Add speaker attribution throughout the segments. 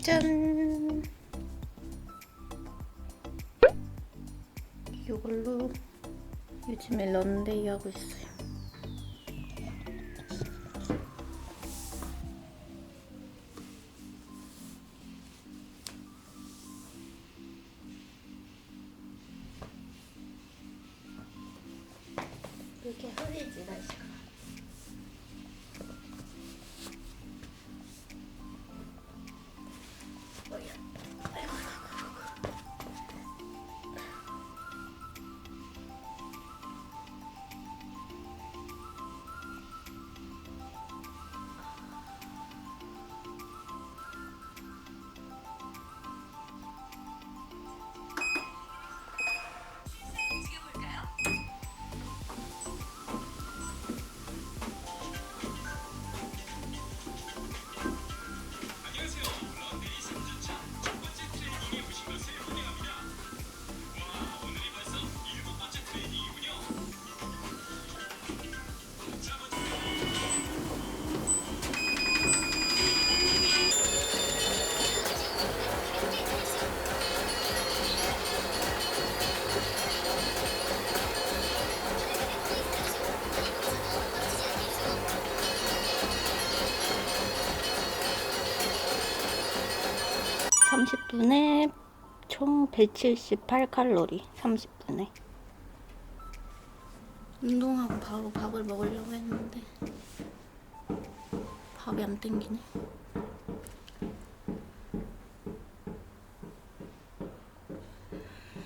Speaker 1: 짠! 이걸로 요즘에 런데이 하고 있어요. 178칼로리 30분에 운동하고 바로 밥을 먹으려고 했는데 밥이 안 땡기네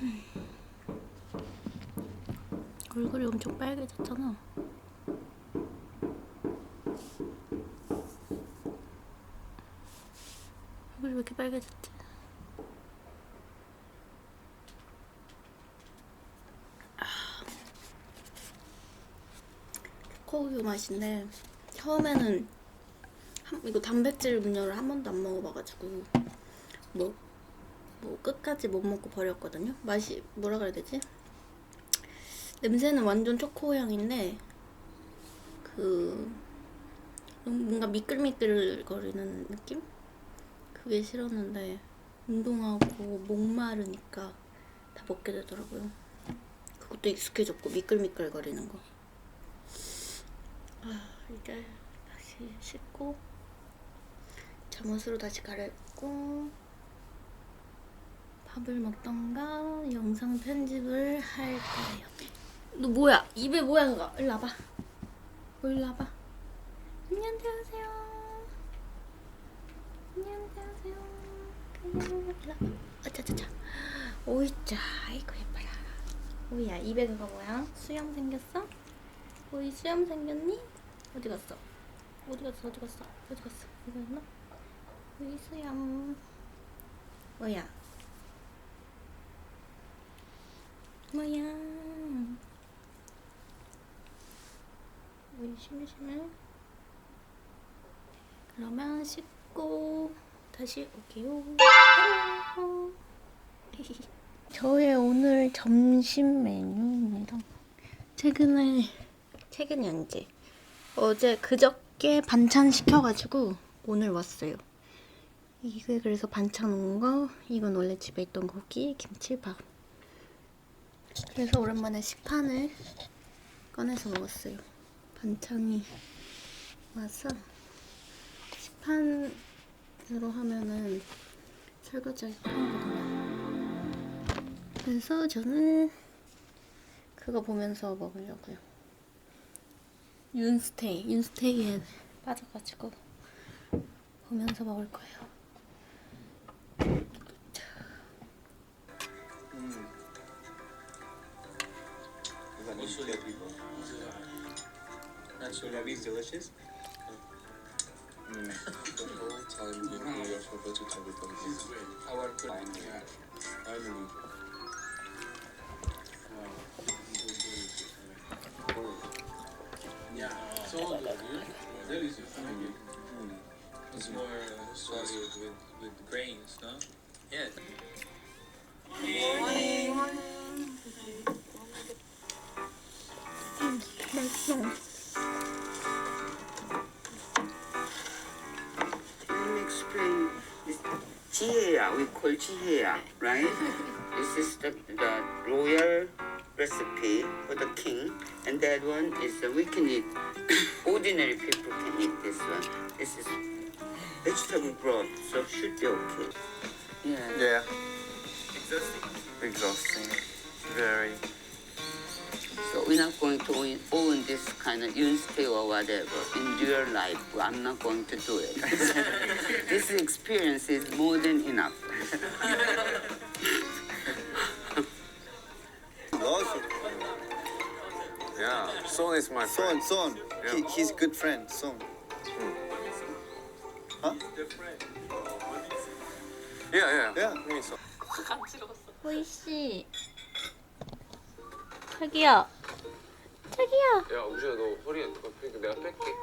Speaker 1: 음. 얼굴이 엄청 빨개졌잖아 얼굴이 왜 이렇게 빨개졌지? 초코우유 맛인데 처음에는 한- 이거 단백질 음료를 한 번도 안 먹어봐가지고 뭐, 뭐 끝까지 못 먹고 버렸거든요. 맛이 뭐라 그래야 되지? 냄새는 완전 초코 향인데 그 음, 뭔가 미끌미끌 거리는 느낌? 그게 싫었는데 운동하고 목마르니까 다 먹게 되더라고요. 그것도 익숙해졌고 미끌미끌 거리는 거. 아, 이제 다시 씻고 잠옷으로 다시 갈아입고 밥을 먹던가 영상 편집을 할 거예요. 너 뭐야? 입에 뭐야 그거? 일로 와봐. 뭐 일로 와봐. 안녕하세요. 안녕하세요. 일로 와봐. 어차차차. 오이자. 아이고 예뻐라. 오이야 입에 그거 뭐야? 수염 생겼어? 오이 수염 생겼니? 어디 갔어? 어디 갔어? 어디 갔어? 어디 갔어? 이거였나? 오이 수염. 뭐야? 뭐야? 오이 심심해? 그러면 씻고 다시 올게요. 저의 오늘 점심 메뉴입니다. 최근에 최근이 언제? 어제 그저께 반찬 시켜가지고 오늘 왔어요. 이게 그래서 반찬 온 거, 이건 원래 집에 있던 고기, 김치밥. 그래서 오랜만에 식판을 꺼내서 먹었어요. 반찬이 와서 식판으로 하면은 설거지하기 편하거든요. 그래서 저는 그거 보면서 먹으려고요. 윤스테이, 윤스테이에 빠져가지고 보면서 먹을 거예요.
Speaker 2: song we really it
Speaker 3: was with,
Speaker 2: grains. Yeah.
Speaker 3: Morning. Morning. Explain chia, we call chia, right? this is the, the royal recipe for the king, and that one is uh, we can eat. Ordinary people can eat this one. This is vegetable broth, so should be okay. Yeah.
Speaker 4: Yeah. Exhausting. Exhausting. Very.
Speaker 3: So we're not going to own, own this kind of Yunstay or whatever in real life. I'm not going to do it. this experience is more than enough.
Speaker 5: Son is my
Speaker 4: Son,
Speaker 5: friend.
Speaker 4: Son. He,
Speaker 5: Yeah.
Speaker 4: he's good friend, Son. Huh?
Speaker 5: Yeah, yeah.
Speaker 4: Yeah.
Speaker 5: Me Son.
Speaker 1: 호이 씨. 자기야. 자기야.
Speaker 5: 야, 우주야, 너 허리에 누가 뺄게? 내가 뺄게.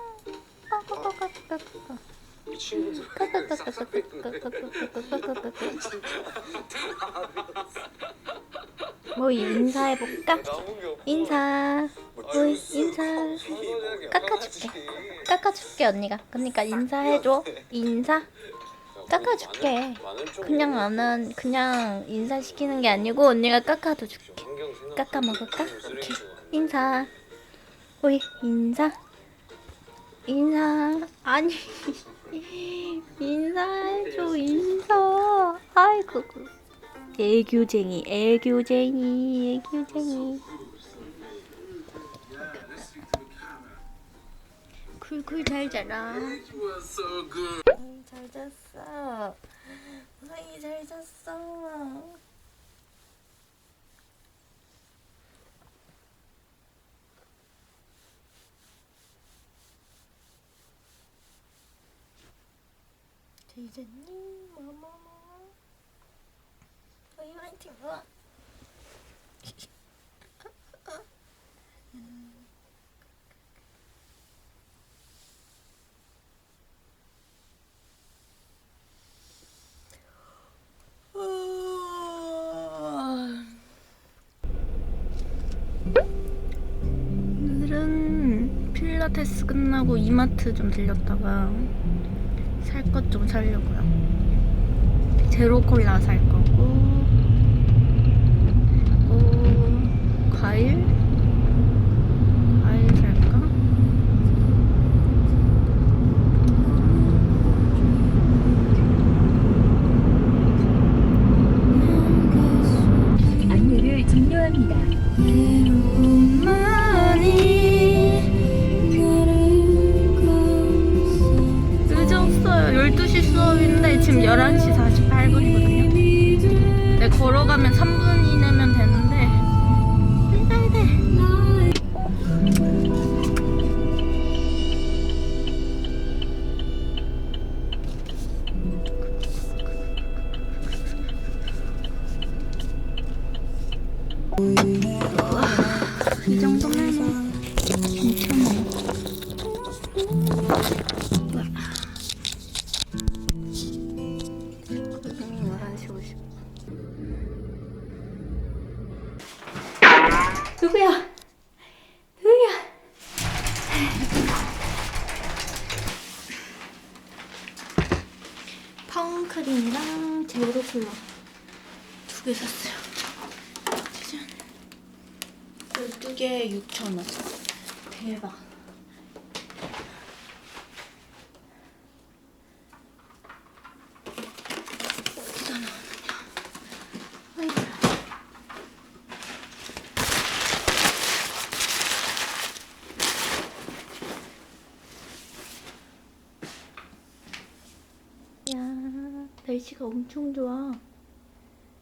Speaker 5: 이 친구들.
Speaker 1: 호이 인사해볼까? 인사.
Speaker 5: 게
Speaker 1: 깎아줄게.
Speaker 5: 알아야지.
Speaker 1: 깎아줄게 언니가. 그러니까 인사해줘. 인사. 깎아줄게. 그냥 한, 그냥 인사시키는 게 아니고 언니가 깎아도 줄게. 깎아 먹을까? 오케이. 인사. 호이 인사. 인사. 아니. 인사해줘 인사. 아이고. 애교쟁이 애교쟁이 애교쟁이. 쿨쿨 잘 자라. 어이, 잘 잤어. 어이 잘 잤어. 제이제님 뭐뭐뭐. 어이 화이팅. 어. 오늘은 필라테스 끝나고 이마트 좀 들렸다가 살 것좀 사려고요. 제로 콜라 살 거고, 그리고 과일? 과일 파운크림이랑 제로 콜라 두 개 샀어요. 짜잔. 12개에 6,000원. 대박. 어디다 넣었느냐. 아이고. 야, 날씨가 엄청 좋아.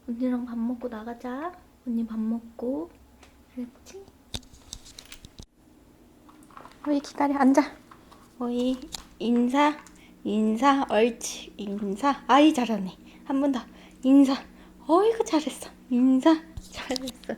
Speaker 1: 언니랑 밥 먹고 나가자. 언니 밥 먹고. 그랬지? 어이 기다려 앉아. 어이 인사 인사 옳지 인사 아이 잘하네 한 번 더 인사 어이구 잘했어 인사 잘했어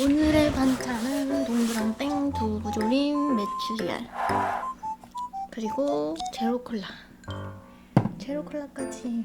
Speaker 1: 오늘의 반찬은 동그랑땡 두부조림 메추리알. 그리고 제로콜라. 제로콜라까지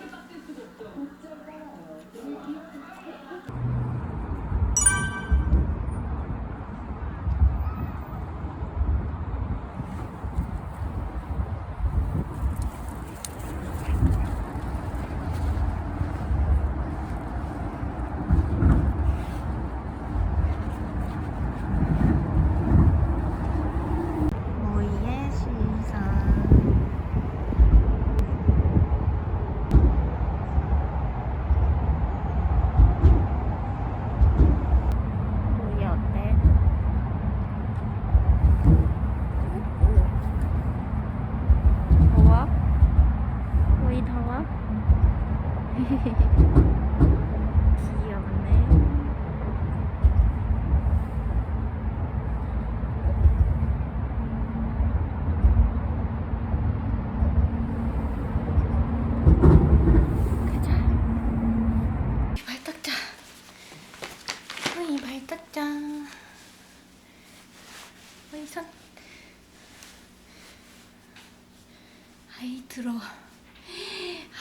Speaker 1: 들어.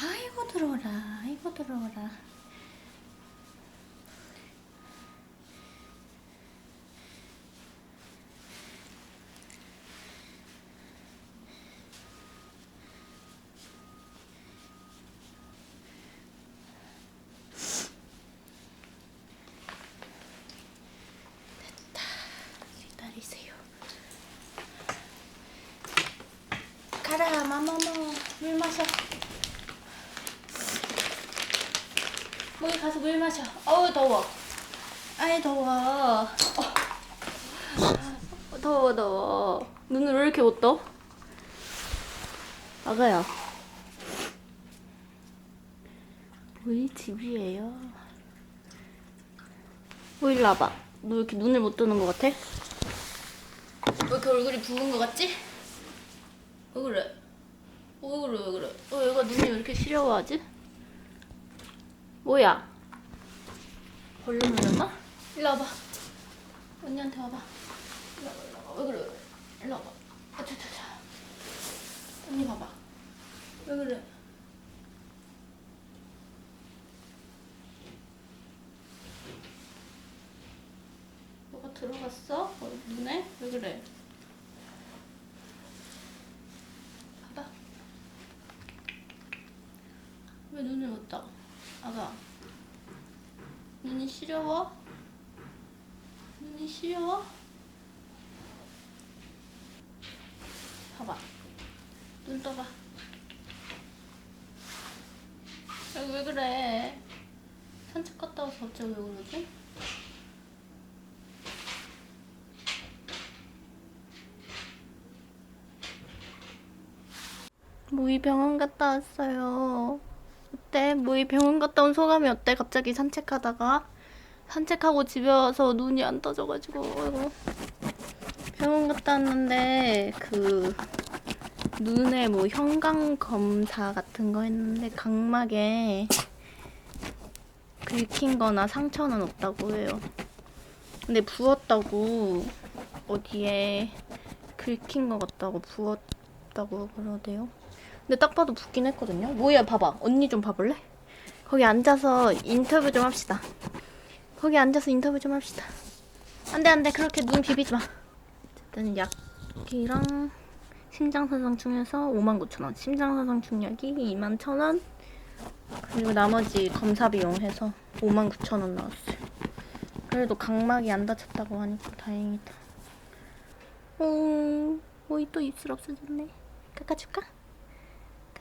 Speaker 1: 아이고 들어라. 아이고 들어라. 기다리세요. 가라 마마모 물 마셔. 모이 가서 물 마셔. 어우 더워. 아이 더워. 어. 더워 더워. 눈을 왜 이렇게 못 떠? 아가야. 우리 집이에요. 뭐 일로 와봐. 너 왜 이렇게 눈을 못 뜨는 것 같아? 왜 이렇게 얼굴이 부은 것 같지? 왜 그래? 왜 그래 왜 그래? 어 얘가 눈이 왜 이렇게 시려워하지? 뭐야? 벌레 물렸나? 일로 와봐 언니한테 와봐 일로 와봐 일로 와봐 왜 그래 왜 그래 일로 와봐 아차차차 언니 봐봐 왜 그래? 들어갔어? 어, 눈에? 왜 그래? 봐봐. 떠? 아가. 눈이 시려워? 눈이 시려워? 봐봐. 눈 떠봐. 여기 왜 그래? 산책 갔다 와서 갑자기 왜 그러지? 모이 병원 갔다 왔어요. 어때? 모이 병원 갔다 온 소감이 어때? 갑자기 산책하다가 산책하고 집에 와서 눈이 안 떠져가지고 어이구. 병원 갔다 왔는데 그 눈에 뭐 형광 검사 같은 거 했는데 각막에 긁힌 거나 상처는 없다고 해요. 근데 부었다고 어디에 긁힌 것 같다고 부었 덥다고 그러대요. 근데 딱 봐도 붓긴 했거든요. 뭐야, 봐봐. 언니 좀 봐볼래? 거기 앉아서 인터뷰 좀 합시다. 거기 앉아서 인터뷰 좀 합시다. 안 돼, 안 돼. 그렇게 눈 비비지 마. 어쨌든 약이랑 심장사상 충에서 59,000원. 심장사상 충약이 21,000원. 그리고 나머지 검사 비용 해서 59,000원 나왔어요. 그래도 각막이 안 다쳤다고 하니까 다행이다. 어, 오이 또 입술 없어졌네. 깎아줄까?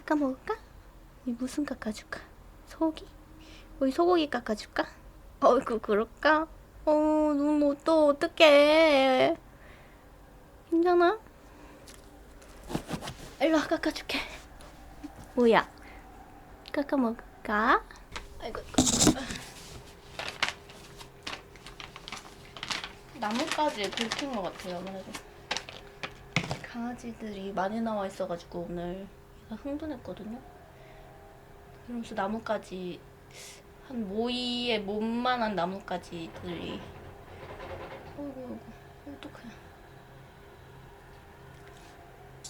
Speaker 1: 깎아 먹을까? 이 무슨 깎아줄까? 소고기? 오이 소고기 깎아줄까? 어이구 그럴까? 어, 너무 또 어떡해. 힘잖아? 일로 와 깎아줄게. 뭐야? 깎아 먹을까? 아이고, 아이고. 나뭇가지에 긁힌 것 같아요, 아무래도. 강아지들이 많이 나와 있어가지고 오늘 얘가 흥분했거든요. 그러면서 나뭇가지 한 모이의 몸만한 나뭇가지들이 어이구 어이구 어떡해.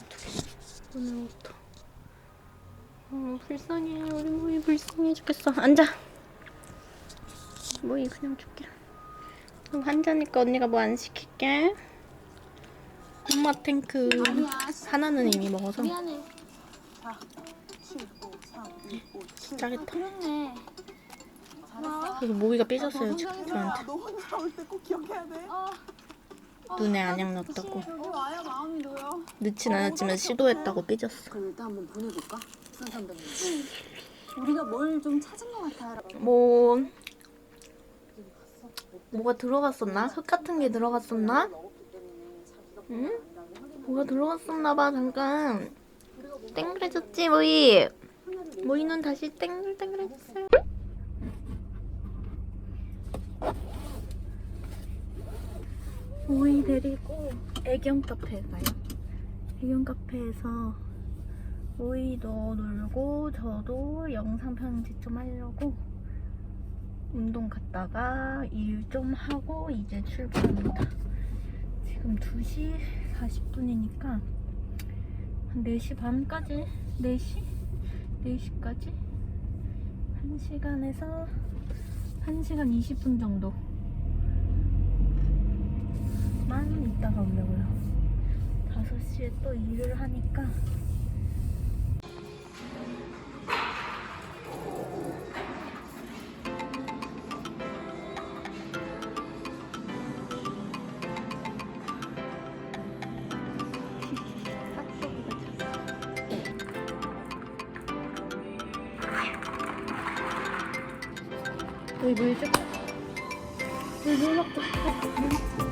Speaker 1: 어떡해. 오늘부터. 어 불쌍해. 우리 모이 불쌍해 죽겠어. 앉아. 모이 그냥 줄게. 그럼 환자니까 언니가 뭐 안 시킬게. 엄마 탱크 하나는 이미 먹어서.
Speaker 6: 미안해. 7, 5, 3, 2, 5, 7.
Speaker 1: 짜겠다
Speaker 6: 그렇네.
Speaker 1: 그래서 모이가 삐졌어요 저한테
Speaker 7: 너 혼자 올 때 꼭 기억해야 돼.
Speaker 1: 눈에 안약 넣었다고
Speaker 7: 여기 와야 마음이 놓여.
Speaker 1: 늦진 않았지만 시도했다고 삐졌어
Speaker 6: 그럼 일단 한번 보내볼까? 선배님. 우리가 뭘 좀 찾은 것 같아요.
Speaker 1: 뭐 뭐가 들어갔었나? 흙 같은 게 들어갔었나? 응? 뭐가 들어갔었나 봐 잠깐 땡그레졌지 모이. 모이 눈 다시 땡글땡글해졌어요. 모이 데리고 애견 카페 가요. 애견 카페에서 모이도 놀고 저도 영상 편집 좀 하려고 운동 갔다가 일 좀 하고 이제 출발합니다. 지금 2시 40분이니까 한 4시 반까지 4시? 4시까지 1시간에서 1시간 20분 정도 만 있다가 오려고요. 5시에 또 일을 하니까 여기 물 줘. 물물 먹고 싶어. 물 먹자.